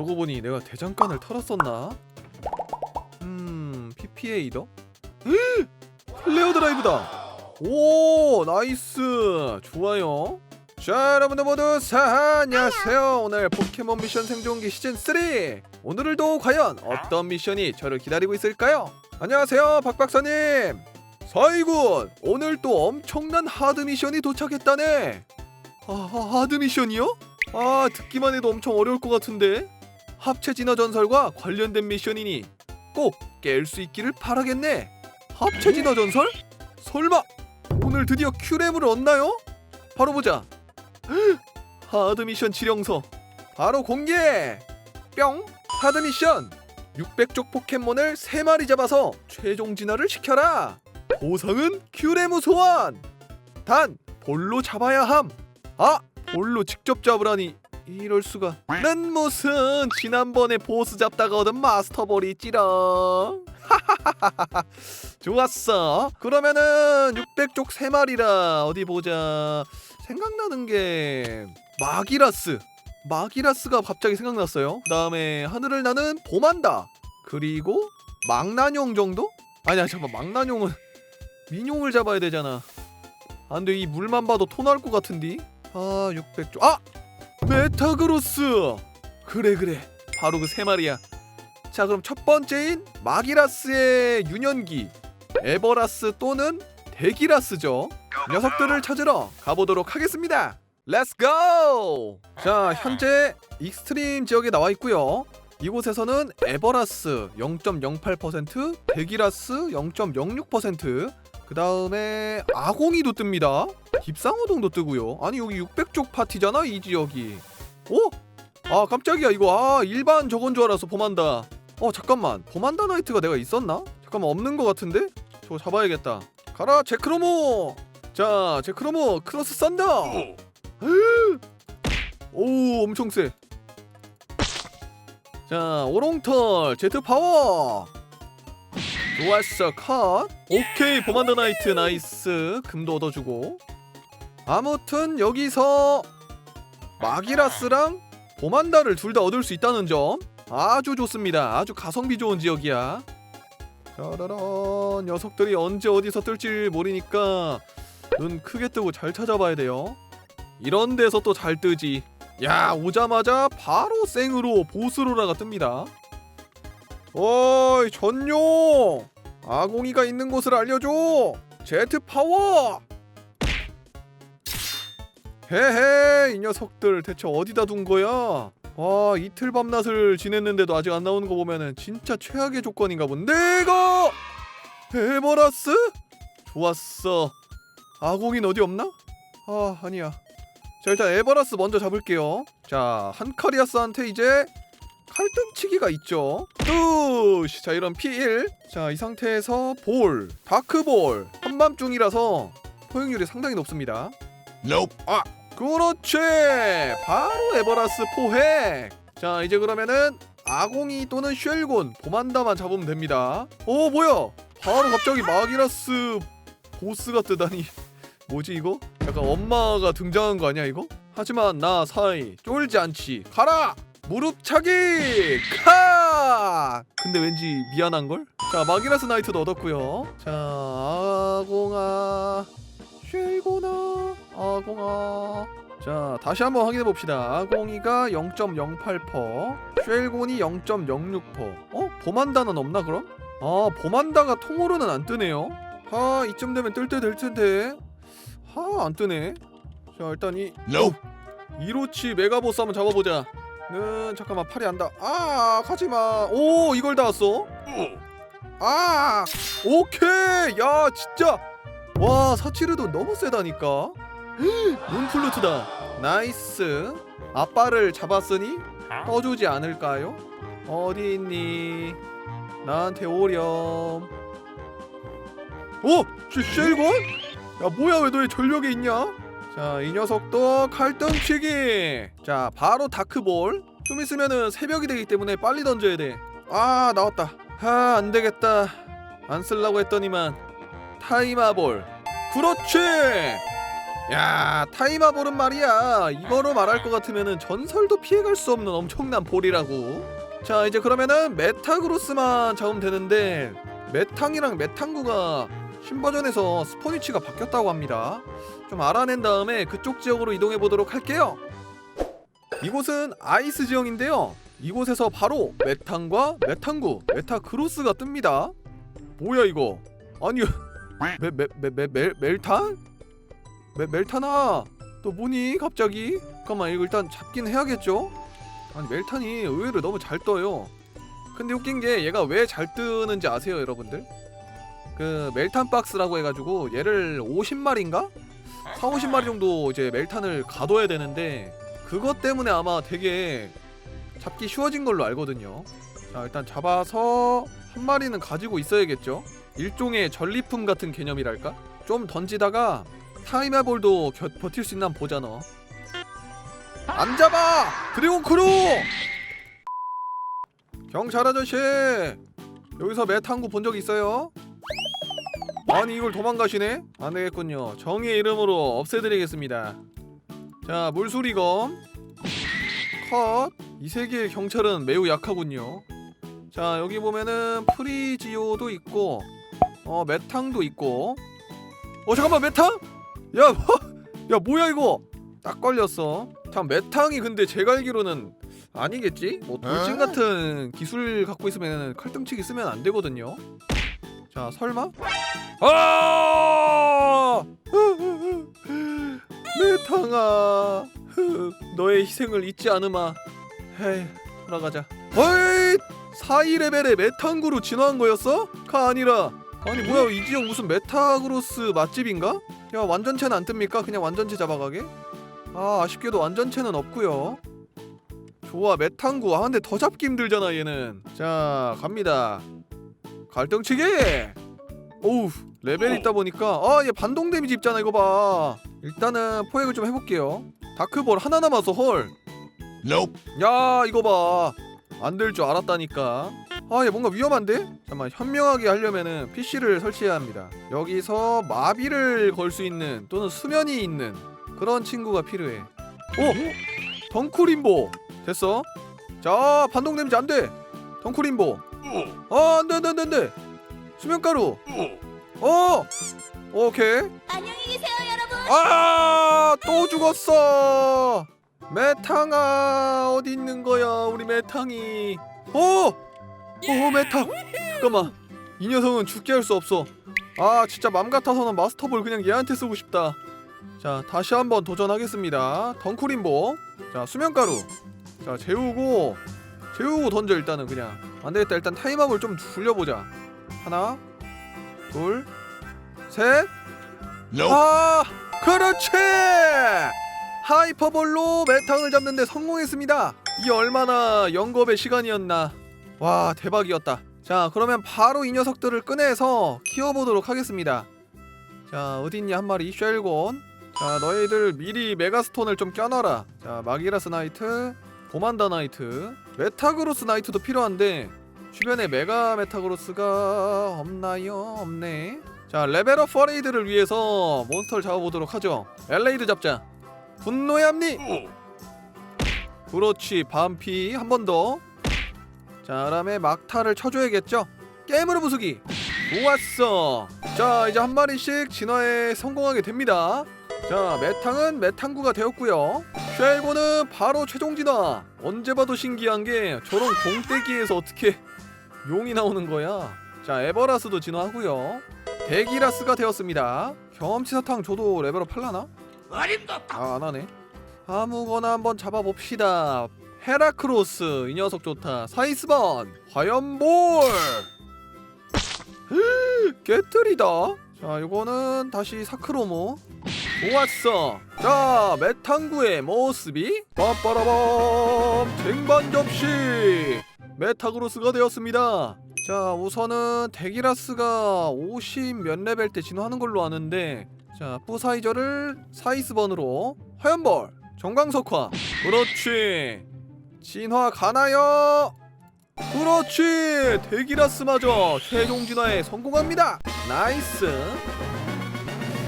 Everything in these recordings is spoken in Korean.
그러고 보니 내가 대장간을 털었었나? 음 PPA더? 플레어 드라이브다 오 나이스 좋아요 자 여러분들 모두 사 안녕하세요 오늘 포켓몬 미션 생존기 시즌 3 오늘도 과연 어떤 미션이 저를 기다리고 있을까요? 안녕하세요 박박사님 사이군 오늘 또 엄청난 하드 미션이 도착했다네 아, 하- 하드 미션이요? 아 듣기만 해도 엄청 어려울 것 같은데 합체 진화 전설과 관련된 미션이니 꼭 깰 수 있기를 바라겠네. 합체 진화 전설? 설마 오늘 드디어 큐레물을 얻나요? 바로 보자. 하드 미션 지령서. 바로 공개! 뿅! 하드 미션! 600쪽 포켓몬을 3마리 잡아서 최종 진화를 시켜라. 보상은 큐레무 소환! 단 볼로 잡아야 함 아 볼로 직접 잡으라니 이럴 수가. 는 무슨 지난번에 보스 잡다가 얻은 마스터볼이 찌렁 좋았어. 그러면은 600쪽 3마리라. 어디 보자. 생각나는 게 마기라스. 마기라스가 갑자기 생각났어요. 그 다음에 하늘을 나는 봄한다. 그리고 망나뇽 정도? 아니야 잠깐 망나뇽은 민용을 잡아야 되잖아. 안돼 이 물만 봐도 토날것 같은디? 아 600쪽 아! 메타그로스. 그래 그래. 바로 그 세 마리야. 자 그럼 첫 번째인 마기라스의 유년기. 에버라스 또는 데기라스죠. 녀석들을 찾으러 가보도록 하겠습니다. 렛츠 고 자 현재 익스트림 지역에 나와 있고요. 이곳에서는 에버라스 0.08% 데기라스 0.06% 그 다음에 아공이도 뜹니다. 깁상어동도 뜨고요. 아니 여기 600쪽 파티잖아 이 지역이. 오? 아 깜짝이야 이거. 아 일반 저건 줄 알았어 보만다. 어 잠깐만. 보만다 나이트가 내가 있었나? 잠깐만 없는 것 같은데? 저거 잡아야겠다. 가라 제크로모! 자 제크로모 크로스 썬더! 오 엄청 세. 자, 오롱털 제트 파워. 좋았어, 컷. 오케이, 보만더 나이트 나이스. 금도 얻어주고. 아무튼 여기서 마기라스랑 보만다를 둘 다 얻을 수 있다는 점 아주 좋습니다. 아주 가성비 좋은 지역이야. 짜라란 녀석들이 언제 어디서 뜰지 모르니까 눈 크게 뜨고 잘 찾아봐야 돼요. 이런 데서 또 잘 뜨지. 야 오자마자 바로 생으로 보스로라가 뜹니다 어이 전용 아공이가 있는 곳을 알려줘. 제트 파워. 헤헤 이 녀석들 대체 어디다 둔 거야? 와 이틀 밤낮을 지냈는데도 아직 안 나오는 거 보면은 진짜 최악의 조건인가 본데 이거! 에버라스? 좋았어. 아공인 어디 없나? 아 아니야. 자 일단 에버라스 먼저 잡을게요. 자 한카리아스한테 이제 칼등치기가 있죠. 뚜시. 자 이런 P1 자이 상태에서 볼. 다크볼. 한밤중이라서 포용률이 상당히 높습니다. Nope. 아 그렇지. 바로 에버라스 포획. 자 이제 그러면은 아공이 또는 쉘곤 보만다만 잡으면 됩니다. 오 뭐야? 바로 갑자기 마기라스 보스가 뜨다니. 뭐지 이거? 약간 엄마가 등장한 거 아니야 이거? 하지만 나 사이 쫄지 않지. 가라 무릎 차기 카 근데 왠지 미안한 걸? 자 마기라스 나이트도 얻었고요 자 아공아 쉘고나 아공아 자 다시 한번 확인해 봅시다 아공이가 0.08% 쉘곤이 0.06% 어? 보만다는 없나 그럼? 아 보만다가 통으로는 안 뜨네요 아 이쯤 되면 뜰 때 될 텐데 하, 안 뜨네. 자, 일단 이 Nope. 이로치 메가보스 한번 잡아보자. 는 잠깐만 팔이 안다. 아, 가지 마. 오, 이걸 다 왔어. 아, 오케이. 야, 진짜. 와, 사치르도 너무 세다니까. 문플루트다. 나이스. 아빠를 잡았으니 떠주지 않을까요? 어디 있니? 나한테 오렴. 오, 쉐- 쉘곤? 야 뭐야 왜 너의 전력에 있냐? 자 이 녀석도 칼등치기. 자 바로 다크볼. 좀 있으면은 새벽이 되기 때문에 빨리 던져야 돼 아 나왔다. 아 안 되겠다. 안 쓸라고 했더니만 타이마볼. 그렇지! 야 타이마 볼은 말이야. 이거로 말할 것 같으면은 전설도 피해갈 수 없는 엄청난 볼이라고. 자 이제 그러면은 메타그로스만 잡으면 되는데 메탕이랑 메탕구가 신버전에서 스포니치가 바뀌었다고 합니다 좀 알아낸 다음에 그쪽 지역으로 이동해 보도록 할게요 이곳은 아이스 지형인데요 이곳에서 바로 메탕과 메탕구 메타그로스가 뜹니다 뭐야 이거 아니 메메메메 멜탄? 메, 멜탄아 너 뭐니 갑자기? 잠깐만 이거 일단 잡긴 해야겠죠? 아니 멜탄이 의외로 너무 잘 떠요 근데 웃긴 게 얘가 왜 잘 뜨는지 아세요 여러분들? 그 멜탄 박스라고 해가지고 얘를 50마리인가? 4, 50마리 정도 이제 멜탄을 가둬야 되는데 그것 때문에 아마 되게 잡기 쉬워진 걸로 알거든요 자 일단 잡아서 한 마리는 가지고 있어야겠죠 일종의 전리품 같은 개념이랄까? 좀 던지다가 타이마볼도 겨, 버틸 수 있나 한번 보자 너. 안 잡아! 드래곤 크루! 경찰 아저씨! 여기서 메탄구 본 적 있어요? 아니 이걸 도망가시네? 안 되겠군요. 정의의 이름으로 없애드리겠습니다. 자 물수리검 컷. 이 세계의 경찰은 매우 약하군요. 자 여기 보면은 프리지오도 있고 어 메탕도 있고 어 잠깐만 메탕? 야, 뭐, 야 뭐야 이거? 딱 걸렸어. 참 메탕이 근데 제가 알기로는 아니겠지? 뭐 돌진 같은 기술 갖고 있으면 칼등치기 쓰면 안 되거든요. 자 설마? 아! 메탕아, 흑, 너의 희생을 잊지 않으마. 헤이, 돌아가자. 어이, 4위 레벨의 메탕구로 진화한 거였어? 가 아니라 아니 뭐야 이 지역 무슨 메타그로스 맛집인가? 야 완전체는 안 뜹니까? 그냥 완전체 잡아가게? 아 아쉽게도 완전체는 없고요 좋아 메탄구 아 근데 더 잡기 힘들잖아 얘는 자 갑니다 갈등치기 오우 레벨이 있다 보니까 아 얘 반동 데미지 입잖아 이거 봐. 일단은 포획을 좀 해볼게요. 다크볼 하나 남아서 헐. Nope. 야 이거 봐. 안 될 줄 알았다니까. 아 얘 뭔가 위험한데? 잠깐만 현명하게 하려면은 PC를 설치해야 합니다. 여기서 마비를 걸 수 있는 또는 수면이 있는 그런 친구가 필요해. 오! 덩크림보! 됐어? 자 반동 데미지 안돼. 덩크림보. 아 안돼 안돼 안돼 안돼. 수면가루 어 오케이 안녕히 계세요, 여러분. 아, 또 죽었어. 메탕아, 어디 있는 거야, 우리 메탕이? 어, 어, 메탕. 잠깐만, 이 녀석은 죽게 할 수 없어. 아, 진짜 맘 같아서는 마스터볼 그냥 얘한테 쓰고 싶다. 자, 다시 한번 도전하겠습니다. 덩크림보. 자, 수면가루. 자, 재우고, 재우고 던져 일단은 그냥. 안 되겠다. 일단 타임업을 좀 돌려보자. 하나, 둘, 셋. Nope. 아 그렇지! 하이퍼볼로 메탕을 잡는데 성공했습니다. 이 얼마나 영겁의 시간이었나. 와 대박이었다. 자 그러면 바로 이 녀석들을 꺼내서 키워보도록 하겠습니다. 자 어딨냐 한 마리. 쉘곤. 자 너희들 미리 메가스톤을 좀 껴놔라. 자 마기라스 나이트 고만다 나이트 메타그로스 나이트도 필요한데 주변에 메가 메타그로스가 없나요? 없네. 자 레벨업 퍼레이드를 위해서 몬스터를 잡아보도록 하죠. 엘레이드 잡자. 분노의 합리 그렇지 반피 한 번 더 자 그다음에 막타를 쳐줘야겠죠? 게임으로 부수기. 좋았어. 자 이제 한 마리씩 진화에 성공하게 됩니다. 자 메탕은 메탕구가 되었고요. 쉘고는 바로 최종 진화. 언제 봐도 신기한 게 저런 공대기에서 어떻게 용이 나오는 거야 자 에버라스도 진화하고요 데기라스가 되었습니다. 경험치 사탕 줘도 레벨업 할라나? 아 안하네. 아무거나 한번 잡아봅시다. 헤라크로스 이 녀석 좋다. 사이스번 화염볼 깨뜨리다. 자 이거는 다시 사크로모. 좋았어. 자 메탄구의 모습이 빰빠라밤 쟁반 접시 메타그로스가 되었습니다. 자 우선은 데기라스가 50 몇 레벨 때 진화하는 걸로 아는데 자 뿌사이저를 사이스번으로 화염벌 정광석화. 그렇지. 진화 가나요? 그렇지. 데기라스마저 최종 진화에 성공합니다. 나이스.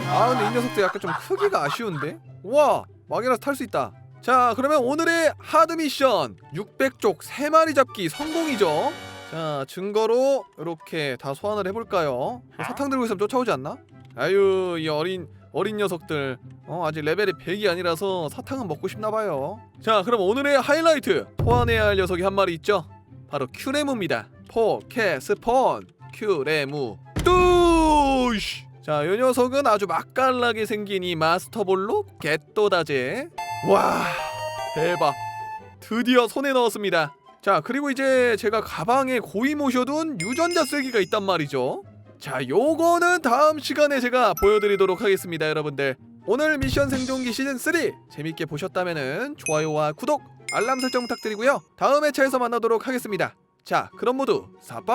아 근데 이 녀석도 약간 좀 크기가 아쉬운데? 와 막이라서 탈수 있다 자 그러면 오늘의 하드 미션 600쪽 3마리 잡기 성공이죠. 자 증거로 이렇게 다 소환을 해볼까요? 사탕 들고 있으면 쫓아오지 않나? 아유 이 어린 어린 녀석들. 어 아직 레벨이 100이 아니라서 사탕은 먹고 싶나봐요. 자 그럼 오늘의 하이라이트. 소환해야 할 녀석이 한 마리 있죠? 바로 큐레무입니다. 포켓스폰. 큐레무. 뚜시 자, 이 녀석은 아주 맛깔나게 생긴 이 마스터볼로 겟도다제. 와, 대박. 드디어 손에 넣었습니다. 자, 그리고 이제 제가 가방에 고이 모셔둔 유전자 쓰기가 있단 말이죠. 자, 요거는 다음 시간에 제가 보여드리도록 하겠습니다, 여러분들. 오늘 미션 생존기 시즌 3 재밌게 보셨다면은 좋아요와 구독, 알람 설정 부탁드리고요. 다음 회차에서 만나도록 하겠습니다. 자, 그럼 모두 사빠.